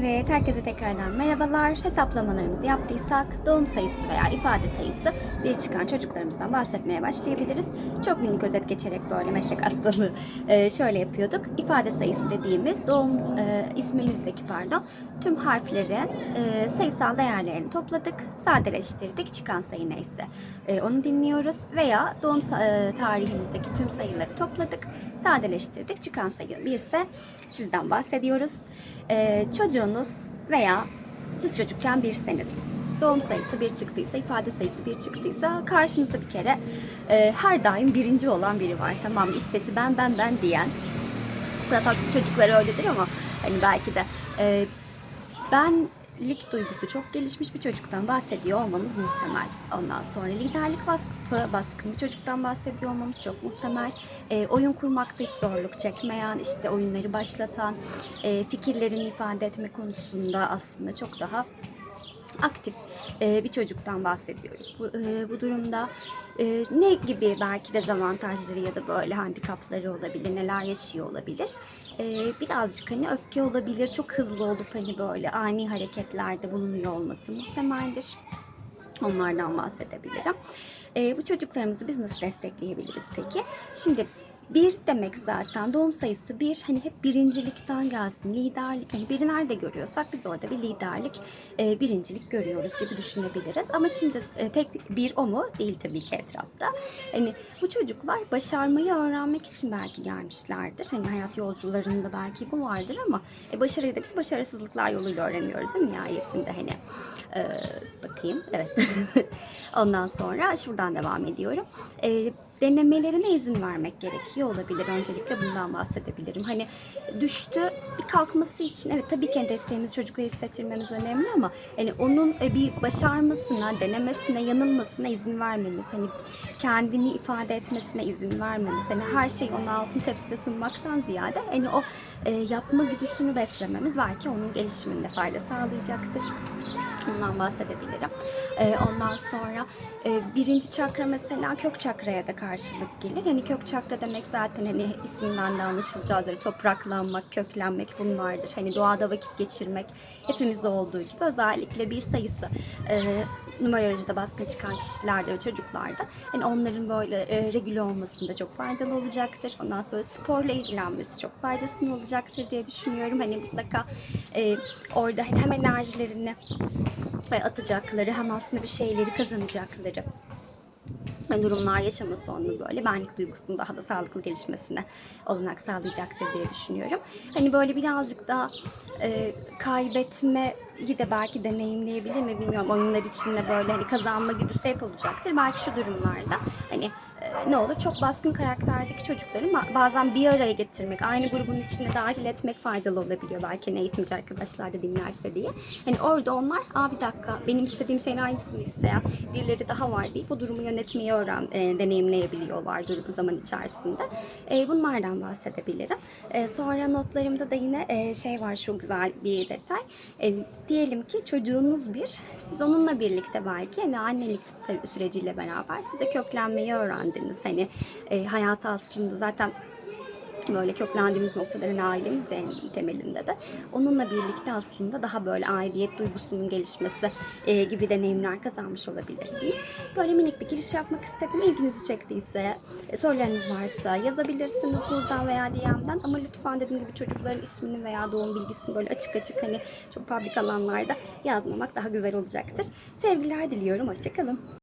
Evet, herkese tekrardan merhabalar. Hesaplamalarımızı yaptıysak doğum sayısı veya ifade sayısı bir çıkan çocuklarımızdan bahsetmeye başlayabiliriz. Çok minik özet geçerek böyle meslek hastalığı e, şöyle yapıyorduk. İfade sayısı dediğimiz doğum e, ismimizdeki pardon tüm harflerin e, sayısal değerlerini topladık, sadeleştirdik. Çıkan sayı neyse e, onu dinliyoruz. Veya doğum e, tarihimizdeki tüm sayıları topladık, sadeleştirdik. Çıkan sayı bir ise sizden bahsediyoruz. Ee, çocuğunuz veya siz çocukken birseniz doğum sayısı bir çıktıysa, ifade sayısı bir çıktıysa karşınızda bir kere e, her daim birinci olan biri var. Tamam? İç sesi ben ben ben diyen. Zaten tüm çocuklar öyledir ama hani belki de e, benlik duygusu çok gelişmiş bir çocuktan bahsediyor olmamız muhtemel. Ondan sonra liderlik vasfı baskın bir çocuktan bahsediyor olmamız çok muhtemel. E, oyun kurmakta hiç zorluk çekmeyen, işte oyunları başlatan, e, fikirlerini ifade etme konusunda aslında çok daha aktif e, bir çocuktan bahsediyoruz. Bu, e, bu durumda e, ne gibi belki dezavantajları ya da böyle handikapları olabilir, neler yaşıyor olabilir? E, birazcık hani öfke olabilir, çok hızlı olup hani böyle ani hareketlerde bulunuyor olması muhtemeldir. Onlardan bahsedebilirim. E, bu çocuklarımızı biz nasıl destekleyebiliriz peki? Şimdi bir demek zaten doğum sayısı bir. Hani hep birincilikten gelsin liderlik. Hani biri nerede görüyorsak biz orada bir liderlik e, birincilik görüyoruz gibi düşünebiliriz. Ama şimdi e, tek bir o mu? Değil tabii ki etrafta. Hani bu çocuklar başarmayı öğrenmek için belki gelmişlerdir. Hani hayat yolcularında belki bu vardır ama e, başarıyı da biz başarısızlıklar yoluyla öğreniyoruz değil mi nihayetinde? Hani e, bakayım evet. Ondan sonra şuradan devam ediyorum. E, denemelerine izin vermek gerekiyor olabilir. Öncelikle bundan bahsedebilirim. Hani düştü bir kalkması için evet tabii ki desteğimiz çocuklara hissettirmemiz önemli ama hani onun e, bir başarmasına, denemesine, yanılmasına izin vermemiz, hani kendini ifade etmesine izin vermemiz, hani her şeyi onun altın tepside sunmaktan ziyade hani o e, yapma güdüsünü beslememiz belki onun gelişiminde fayda sağlayacaktır. Bundan bahsedebilirim. E, ondan sonra e, birinci çakra mesela kök çakraya da karşılık gelir. Hani kök çakra demek zaten hani isimden de anlaşılacağı üzere topraklanmak, köklenmek bunlardır. Hani doğada vakit geçirmek hepimizde olduğu gibi özellikle bir sayısı e, numerolojide baskın çıkan kişilerde ve çocuklarda hani onların böyle e, regüle olmasında çok faydalı olacaktır. Ondan sonra sporla ilgilenmesi çok faydasını olacaktır diye düşünüyorum. Hani mutlaka e, orada hani hem enerjilerini e, atacakları hem aslında bir şeyleri kazanacakları ve durumlar yaşaması onu böyle benlik duygusunun daha da sağlıklı gelişmesine olanak sağlayacaktır diye düşünüyorum. Hani böyle birazcık daha e, kaybetmeyi de belki deneyimleyebilir mi bilmiyorum. Oyunlar içinde böyle hani kazanma güdüsü hep olacaktır. Belki şu durumlarda hani ne olur çok baskın karakterdeki çocukları bazen bir araya getirmek, aynı grubun içine dahil etmek faydalı olabiliyor. Belki hani eğitimci arkadaşlar da dinlerse diye. Hani orada onlar, aa bir dakika benim istediğim şeyin aynısını isteyen birileri daha var deyip bu durumu yönetmeyi öğren, e, deneyimleyebiliyorlar durum zaman içerisinde. E, bunlardan bahsedebilirim. E, sonra notlarımda da yine e, şey var şu güzel bir detay. E, diyelim ki çocuğunuz bir, siz onunla birlikte belki hani annelik sü- süreciyle beraber siz de köklenmeyi öğrendiniz. Hani e, hayata aslında zaten böyle köklendiğimiz noktada hani ailemiz temelinde de onunla birlikte aslında daha böyle aidiyet duygusunun gelişmesi e, gibi deneyimler kazanmış olabilirsiniz. Böyle minik bir giriş yapmak istedim. İlginizi çektiyse, e, sorularınız varsa yazabilirsiniz buradan veya DM'den ama lütfen dediğim gibi çocukların ismini veya doğum bilgisini böyle açık açık hani çok public alanlarda yazmamak daha güzel olacaktır. Sevgiler diliyorum. Hoşçakalın.